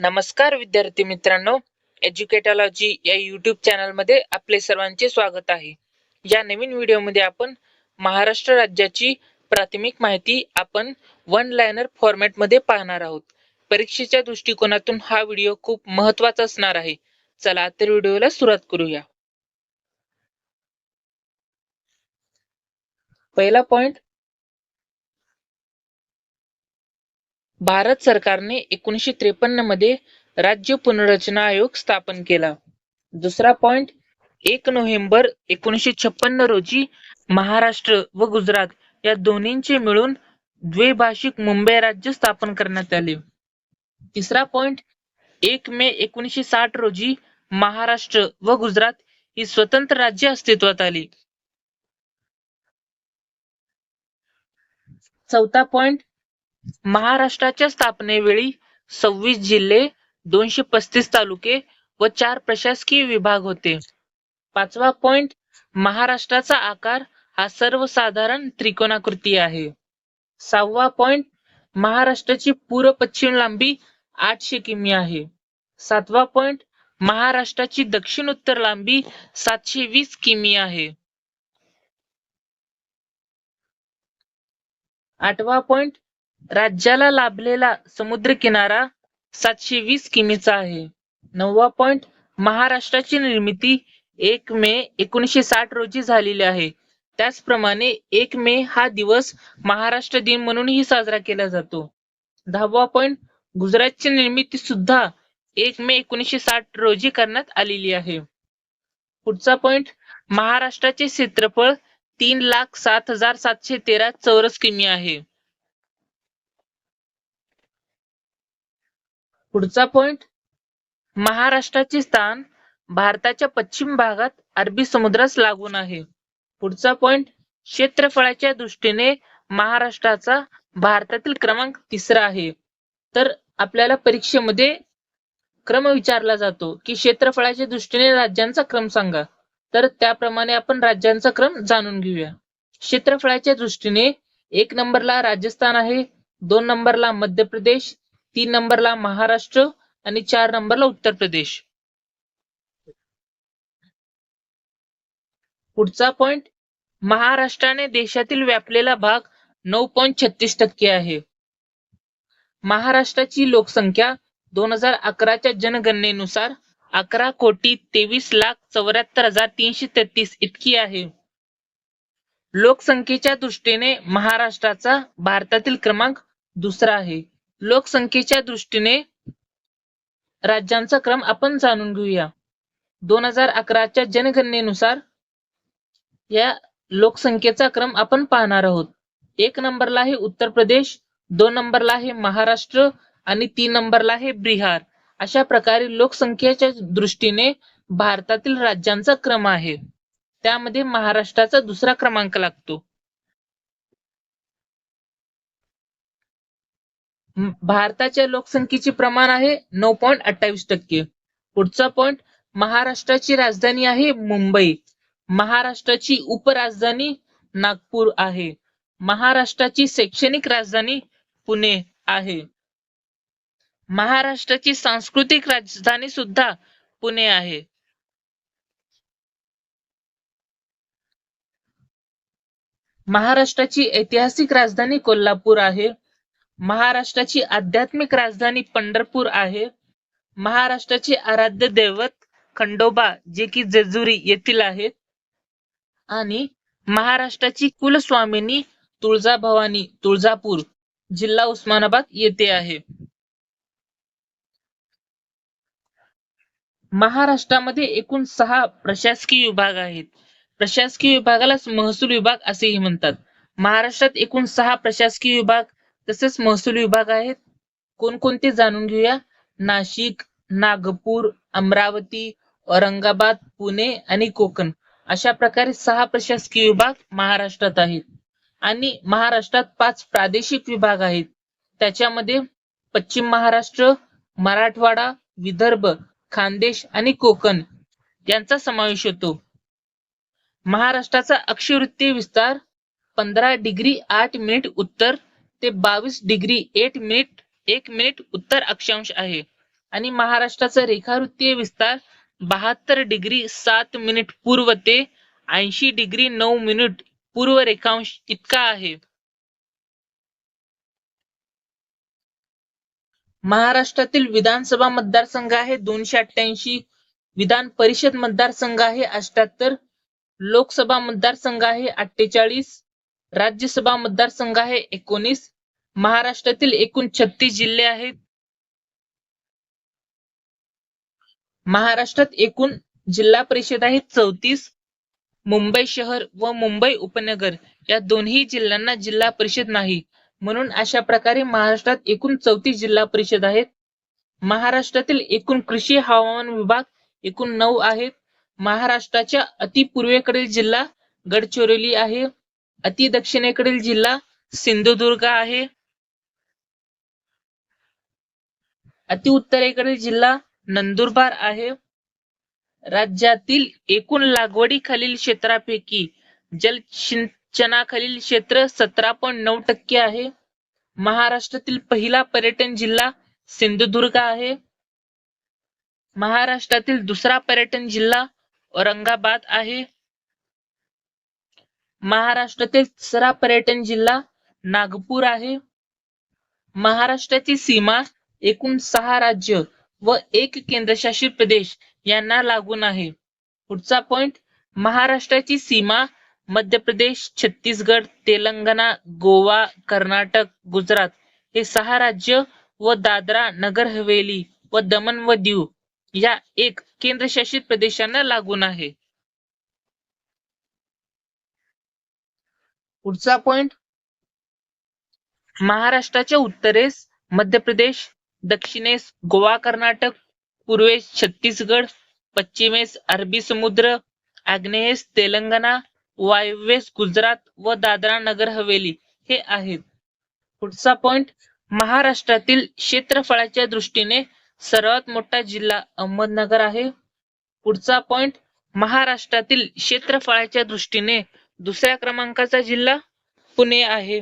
नमस्कार विद्यार्थी मित्रांनो. एज्युकेटॉलॉजी या युट्यूब चॅनलमध्ये आपले सर्वांचे स्वागत आहे. या नवीन व्हिडिओमध्ये आपण महाराष्ट्र राज्याची प्राथमिक माहिती आपण वन लायनर फॉर्मॅटमध्ये पाहणार आहोत. परीक्षेच्या दृष्टिकोनातून हा व्हिडिओ खूप महत्त्वाचा असणार आहे. चला तर व्हिडिओला सुरुवात करूया. पहिला पॉइंट भारत सरकारने एकोणीसशे त्रेपन्नमध्ये राज्य पुनर्रचना आयोग स्थापन केला. दुसरा पॉइंट एक नोव्हेंबर एकोणीसशे छप्पन्न रोजी महाराष्ट्र व गुजरात या दोन्हींचे मिळून द्विभाषिक मुंबई राज्य स्थापन करण्यात आले. तिसरा पॉइंट एक मे एकोणीसशे साठ रोजी महाराष्ट्र व गुजरात ही स्वतंत्र राज्य अस्तित्वात आली. चौथा पॉइंट महाराष्ट्राच्या स्थापनेवेळी सव्वीस जिल्हे दोनशे पस्तीस तालुके व चार प्रशासकीय विभाग होते. पाचवा पॉइंट महाराष्ट्राचा आकार हा सर्वसाधारण त्रिकोणाकृती आहे. सहावा पॉइंट महाराष्ट्राची पूर्व पश्चिम लांबी आठशे किमी आहे. सातवा पॉइंट महाराष्ट्राची दक्षिण उत्तर लांबी सातशे वीस किमी आहे. आठवा पॉइंट राज्याला लाभलेला समुद्र किनारा सातशे वीस किमीचा आहे. नववा पॉइंट महाराष्ट्राची निर्मिती एक मे एकोणीसशे साठ रोजी झालेली आहे. त्याचप्रमाणे एक मे हा दिवस महाराष्ट्र दिन म्हणूनही साजरा केला जातो. दहावा पॉइंट गुजरातची निर्मिती सुद्धा एक मे एकोणीसशे साठ रोजी करण्यात आलेली आहे. पुढचा पॉइंट महाराष्ट्राचे क्षेत्रफळ तीन लाख सात हजार सातशे तेरा चौरस किमी आहे. पुढचा पॉइंट महाराष्ट्राचे स्थान भारताच्या पश्चिम भागात अरबी समुद्रास लागून आहे. पुढचा पॉइंट क्षेत्रफळाच्या दृष्टीने महाराष्ट्राचा भारतातील क्रमांक तिसरा आहे. तर आपल्याला परीक्षेमध्ये क्रम विचारला जातो की क्षेत्रफळाच्या दृष्टीने राज्यांचा क्रम सांगा. तर त्याप्रमाणे आपण राज्यांचा क्रम जाणून घेऊया. क्षेत्रफळाच्या दृष्टीने एक नंबरला राजस्थान आहे दोन नंबरला मध्य प्रदेश तीन नंबरला महाराष्ट्र आणि चार नंबरला उत्तर प्रदेश. पुढचा पॉइंट महाराष्ट्राने देशातील व्यापलेला भाग नऊ पॉईंट छत्तीस टक्के आहे. महाराष्ट्राची लोकसंख्या दोन हजार अकराच्या जनगणनेनुसार अकरा कोटी तेवीस लाख चौऱ्याहत्तर हजार तीनशे तेहतीस इतकी आहे. लोकसंख्येच्या दृष्टीने महाराष्ट्राचा भारतातील क्रमांक दुसरा आहे. लोकसंख्येच्या दृष्टीने राज्यांचा क्रम आपण जाणून घेऊया. दोन हजार अकराच्या जनगणनेनुसार या लोकसंख्येचा क्रम आपण पाहणार आहोत. एक नंबरला आहे उत्तर प्रदेश दोन नंबरला आहे महाराष्ट्र आणि तीन नंबरला आहे बिहार. अशा प्रकारे लोकसंख्येच्या दृष्टीने भारतातील राज्यांचा क्रम आहे. त्यामध्ये महाराष्ट्राचा दुसरा क्रमांक लागतो. भारताच्या लोकसंख्येचे प्रमाण आहे नऊ पॉईंट अठ्ठावीस टक्के. पुढचा पॉइंट महाराष्ट्राची राजधानी आहे मुंबई. महाराष्ट्राची उपराजधानी नागपूर आहे. महाराष्ट्राची शैक्षणिक राजधानी पुणे आहे. महाराष्ट्राची सांस्कृतिक राजधानी सुद्धा पुणे आहे. महाराष्ट्राची ऐतिहासिक राजधानी कोल्हापूर आहे. महाराष्ट्राची आध्यात्मिक राजधानी पंढरपूर आहे. महाराष्ट्राचे आराध्य दैवत खंडोबा जे की जेजुरी येथील आहेत. आणि महाराष्ट्राची कुलस्वामिनी तुळजाभवानी तुळजापूर जिल्हा उस्मानाबाद येथे आहे. महाराष्ट्रामध्ये एकूण सहा प्रशासकीय विभाग आहेत. प्रशासकीय विभागालाच महसूल विभाग असेही म्हणतात. महाराष्ट्रात एकूण सहा प्रशासकीय विभाग तसेच महसूल विभाग आहेत. कोणकोणते जाणून घेऊया? नाशिक नागपूर अमरावती औरंगाबाद पुणे आणि कोकण. अशा प्रकारे सहा प्रशासकीय विभाग महाराष्ट्रात आहेत. आणि महाराष्ट्रात पाच प्रादेशिक विभाग आहेत. त्याच्यामध्ये पश्चिम महाराष्ट्र मराठवाडा विदर्भ खानदेश आणि कोकण यांचा समावेश होतो. महाराष्ट्राचा अक्षवृत्तीय विस्तार पंधरा डिग्री आठ मिनिट उत्तर ते बावीस डिग्री एट मिनिट एक मिनिट उत्तर अक्षांश आहे. आणि महाराष्ट्राचा रेखावृत्तीय विस्तार बहात्तर डिग्री सात मिनिट पूर्व ते ऐंशी डिग्री नऊ मिनिट पूर्व रेखांश इतका आहे. महाराष्ट्रातील विधानसभा मतदारसंघ आहे दोनशे अठ्ठ्याऐंशी विधान परिषद मतदारसंघ आहे अष्ट्याहत्तर लोकसभा मतदारसंघ आहे अठ्ठेचाळीस राज्यसभा मतदारसंघ आहे एकोणीस. महाराष्ट्रातील एकूण छत्तीस जिल्हे आहेत. महाराष्ट्रात एकूण जिल्हा परिषद आहे चौतीस. मुंबई शहर व मुंबई उपनगर या दोन्ही जिल्ह्यांना जिल्हा परिषद नाही. म्हणून अशा प्रकारे महाराष्ट्रात एकूण चौतीस जिल्हा परिषद आहेत. महाराष्ट्रातील एकूण कृषी हवामान विभाग एकूण नऊ आहेत. महाराष्ट्राच्या अति पूर्वेकडील जिल्हा गडचिरोली आहे. अति दक्षिणेकडील जिल्हा सिंधुदुर्ग आहे. अति उत्तरेकडील जिल्हा नंदुरबार आहे. राज्यातील एकूण लागवडीखालील क्षेत्रापैकी जलसिंचनाखालील क्षेत्र सतरा पॉईंट नऊ टक्के आहे. महाराष्ट्रातील पहिला पर्यटन जिल्हा सिंधुदुर्ग आहे. महाराष्ट्रातील दुसरा पर्यटन जिल्हा औरंगाबाद आहे. महाराष्ट्रातील तिसरा पर्यटन जिल्हा नागपूर आहे. महाराष्ट्राची सीमा एकूण सहा राज्य व एक केंद्रशासित प्रदेश यांना लागून आहे. पुढचा पॉइंट महाराष्ट्राची सीमा मध्य प्रदेश छत्तीसगड तेलंगणा गोवा कर्नाटक गुजरात हे सहा राज्य व दादरा नगर हवेली व दमन व दीव या एक केंद्रशासित प्रदेशांना लागून आहे. पुढचा पॉइंट महाराष्ट्राच्या उत्तरेस मध्य प्रदेश दक्षिणेस गोवा कर्नाटक पूर्वेस छत्तीसगड पश्चिमेस अरबी समुद्र आग्नेयेस तेलंगणा वायव्येस गुजरात व दादरा नगर हवेली हे आहेत. पुढचा पॉइंट महाराष्ट्रातील क्षेत्रफळाच्या दृष्टीने सर्वात मोठा जिल्हा अहमदनगर आहे. पुढचा पॉइंट महाराष्ट्रातील क्षेत्रफळाच्या दृष्टीने दुसऱ्या क्रमांकाचा जिल्हा पुणे आहे.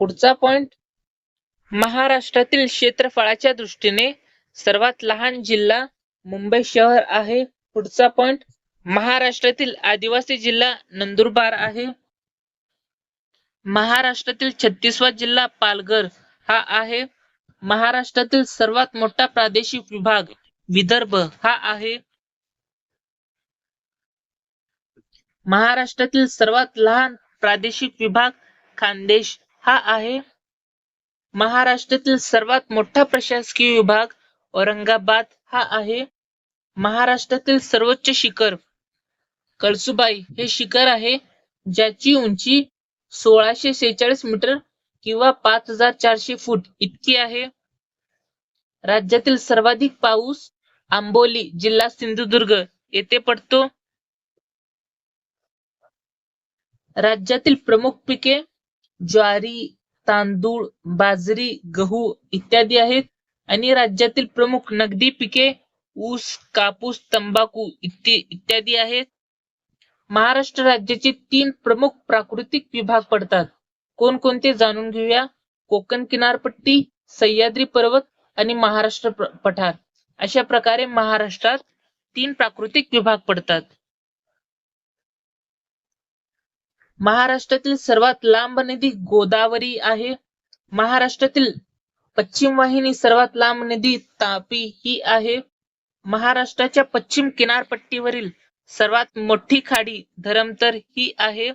पुढचा पॉइंट महाराष्ट्रातील क्षेत्रफळाच्या दृष्टीने सर्वात लहान जिल्हा मुंबई शहर आहे. पुढचा पॉइंट महाराष्ट्रातील आदिवासी जिल्हा नंदुरबार आहे. महाराष्ट्रातील छत्तीसवा जिल्हा पालघर हा आहे. महाराष्ट्रातील सर्वात मोठा प्रादेशिक विभाग विदर्भ हा आहे. महाराष्ट्रातील सर्वात लहान प्रादेशिक विभाग खानदेश हा आहे. महाराष्ट्रातील सर्वात मोठा प्रशासकीय विभाग औरंगाबाद हा आहे. महाराष्ट्रातील सर्वोच्च शिखर कळसुबाई हे शिखर आहे ज्याची उंची सोळाशे सेहेचाळीस मीटर किंवा पाच हजार चारशे फूट इतकी आहे. राज्यातील सर्वाधिक पाऊस आंबोली जिल्हा सिंधुदुर्ग येथे पडतो. राज्यातील प्रमुख पिके ज्वारी तांदूळ बाजरी गहू इत्यादी आहेत. आणि राज्यातील प्रमुख नगदी पिके ऊस कापूस तंबाखू इत्यादी आहेत. महाराष्ट्र राज्याचे तीन प्रमुख प्राकृतिक विभाग पडतात. कोणकोणते जाणून घेऊया? कोकण किनारपट्टी सह्याद्री पर्वत आणि महाराष्ट्र पठार. अशा प्रकारे महाराष्ट्रात तीन प्राकृतिक विभाग पडतात. महाराष्ट्रातील सर्वात लांब नदी गोदावरी आहे. महाराष्ट्रातील पश्चिम वाहिनी सर्वात लांब नदी तापी ही आहे. महाराष्ट्राच्या पश्चिम किनारपट्टीवरील सर्वात मोठी खाडी धरमतर ही आहे.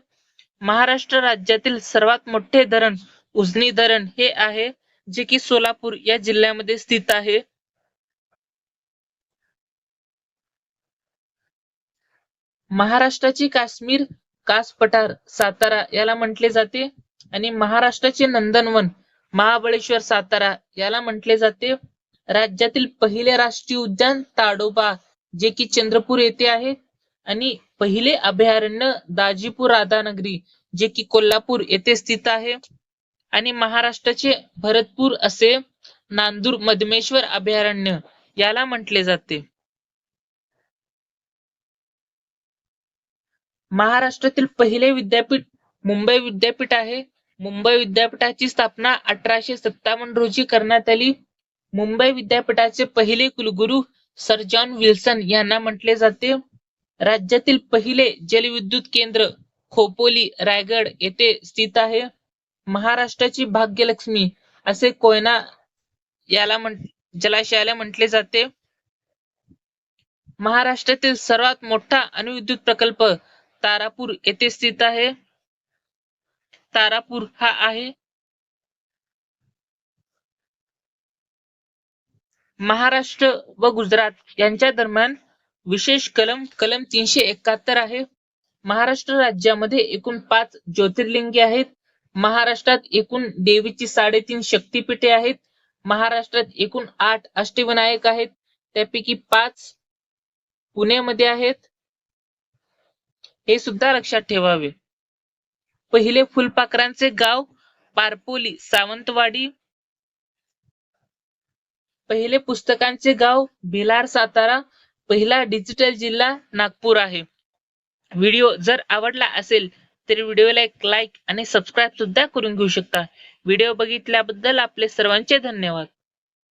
महाराष्ट्र राज्यातील सर्वात मोठे धरण उजनी धरण हे आहे जे की सोलापूर या जिल्ह्यामध्ये स्थित आहे. महाराष्ट्राची काश्मीर कास पठार सातारा याला म्हटले जाते. आणि महाराष्ट्राचे नंदनवन महाबळेश्वर सातारा याला म्हटले जाते. राज्यातील पहिले राष्ट्रीय उद्यान ताडोबा जे की चंद्रपूर येथे आहे. आणि पहिले अभयारण्य दाजीपूर राधानगरी जे की कोल्हापूर येथे स्थित आहे. आणि महाराष्ट्राचे भरतपूर असे नांदूर मधमेश्वर अभयारण्य याला म्हटले जाते. महाराष्ट्रातील पहिले विद्यापीठ मुंबई विद्यापीठ आहे. मुंबई विद्यापीठाची स्थापना अठराशे सत्तावन्न रोजी करण्यात आली. मुंबई विद्यापीठाचे पहिले कुलगुरू सर जॉन विल्सन यांना म्हटले जाते. राज्यातील पहिले जलविद्युत केंद्र खोपोली रायगड येथे स्थित आहे. महाराष्ट्राची भाग्यलक्ष्मी असे कोयना याला म्हण जलाशयाला म्हटले जाते. महाराष्ट्रातील सर्वात मोठा अणुविद्युत प्रकल्प तारापूर येथे स्थित आहे. तारापूर हा आहे. महाराष्ट्र व गुजरात यांच्या दरम्यान विशेष कलम कलम तीनशे एकाहत्तर आहे. महाराष्ट्र राज्यामध्ये एकूण पाच ज्योतिर्लिंगे आहेत. महाराष्ट्रात एकूण देवीची साडेतीन शक्तिपीठे आहेत. महाराष्ट्रात एकूण आठ अष्टविनायक आहेत. त्यापैकी पाच पुण्यामध्ये आहेत. हे सुद्धा लक्षात ठेवावे. पहिले फुलपाखरांचे गाव पारपोली सावंतवाडी. पहिले पुस्तकांचे गाव भिलार सातारा. पहिला डिजिटल जिल्हा नागपूर आहे. व्हिडिओ जर आवडला असेल तर व्हिडिओला एक लाईक आणि सबस्क्राईब सुद्धा करून घेऊ शकता. व्हिडिओ बघितल्याबद्दल आपले सर्वांचे धन्यवाद.